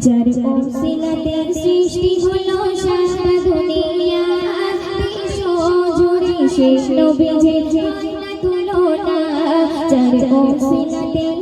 যার অসিলাতে সৃষ্টি হলো সারা দুনিয়া সজরে সে নবী যে তুলনা যার অসিলাতে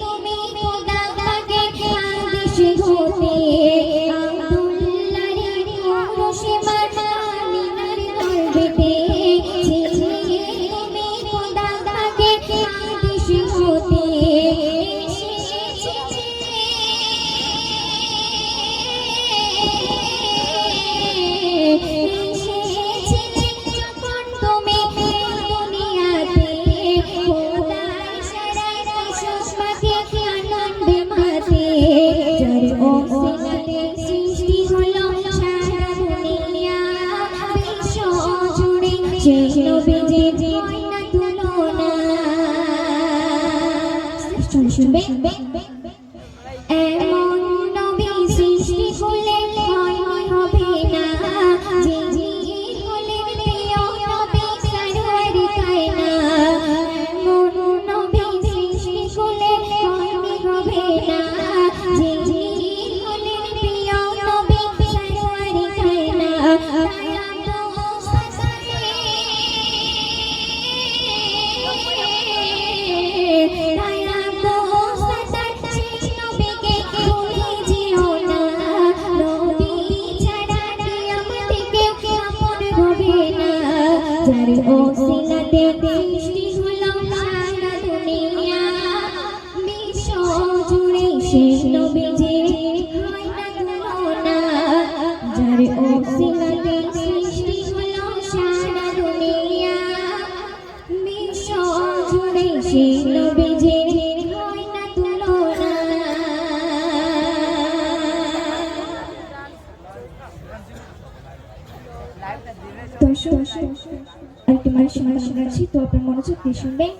তুমি খোদা আদেশ হতে to make, make. যার ওসিলাতে সৃষ্টি হলো সারা দুনিয়া। বিশ্ব জুড়ে শেষ নবীজি দর্শক একটা মানুষের কাছে তো আপনার মনোযোগ দিয়ে শুনবেন।